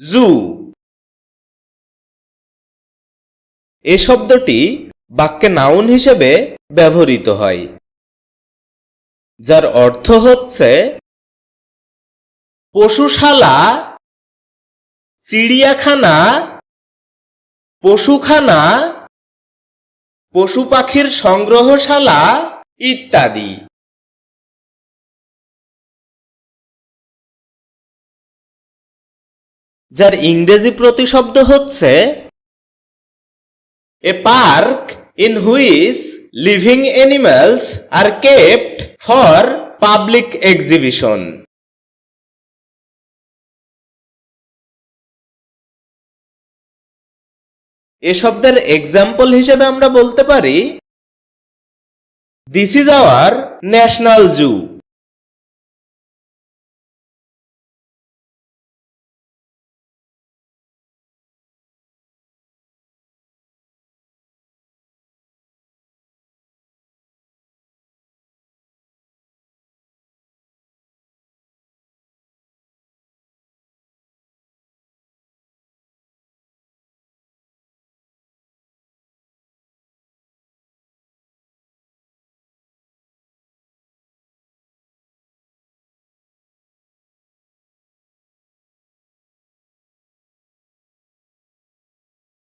জু। এ শব্দটি বাক্যে নাউন হিসেবে ব্যবহৃত হয়, যার অর্থ হচ্ছে পশুশালা, চিড়িয়াখানা, পশুখানা, পশু পাখির সংগ্রহশালা ইত্যাদি। যার ইংরেজি প্রতিশব্দ হচ্ছে a park in which living animals are kept for public exhibition এ শব্দের এক্সাম্পল হিসেবে আমরা বলতে পারি this is our national zoo